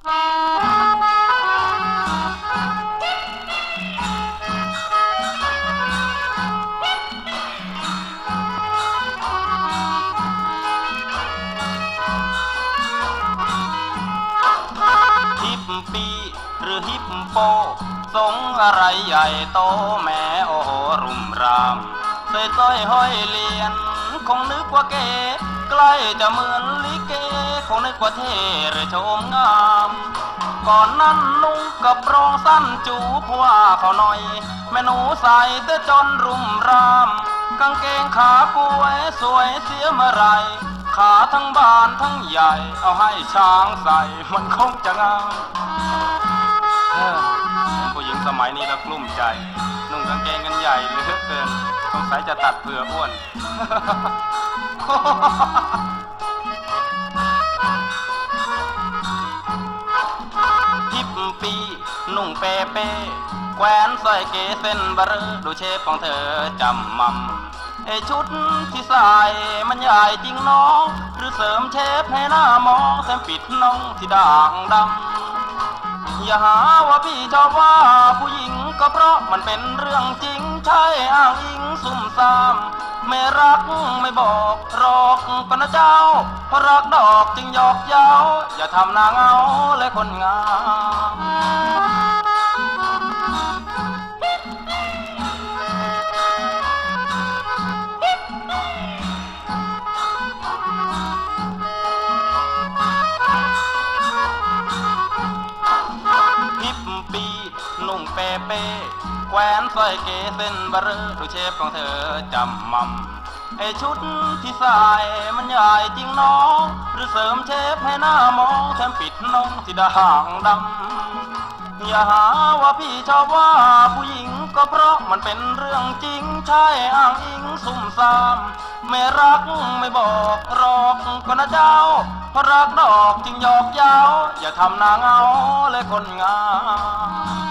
ฮิปปีหรือฮิปโป สงอะไรใหญ่โตแม่โอโหรุมรามใส่สร้อยห้อยเหรียญคงนึกว่าเก๋ใกล้จะเหมือนลิเก คงนึกว่าเทหรือโฉมงาม ก่อนนั้นนุ่งกระโปรงสั้นจูบว่าเขาหน่อย แม่หนูใส่เสื้อจนรุมราม กางเกงขาป่วยสวยเสียเมื่อไร ขาทั้งบานทั้งใหญ่ เอาให้ช้างใส่มันคงจะงามเออผู้หญิงสมัยนี้ล้วกลุ้มใจ นุ่งกางเกงกันใหญ่เหลือเกินสงสัยจะตัดเผื่ออ้วน เปเป้แขวนสร้อยเกเส้นบรดูเชฟของเธอจำมั่มไอชุดที่ใส่มันใหญ่จริงน้อง หรือเสริมเชฟให้หน้ามองแซมปิดน้องที่ด่างดำอย่าหาว่าพี่ชอบว่าผู้หญิงก็เพราะมันเป็นเรื่องจริงใช่อ้างอิงซุ่มซ่ามไม่รักไม่บอกรอกก็นะเจ้าเพราะรักดอกจึงหยอกเย้าอย่าทำนางเอาและคนงาม นุ่งเปเป้แขวนสร้อยเกเส้นบรอดูเชฟของเธอจำมั่มไอชุดที่ใส่มันใหญ่จริงน้องหรือเสริมเชฟให้หน้ามองแถมปิดน้องที่ด่างดำอย่าหาว่าพี่ชอบว่าผู้หญิงก็เพราะมันเป็นเรื่องจริงใช่อ้างอิงซุ่มซ่ามไม่รักไม่บอกรอกก็นะเจ้าเพราะรักดอกจึงหยอกเย้าอย่าทำนางเอาเลยคนงาม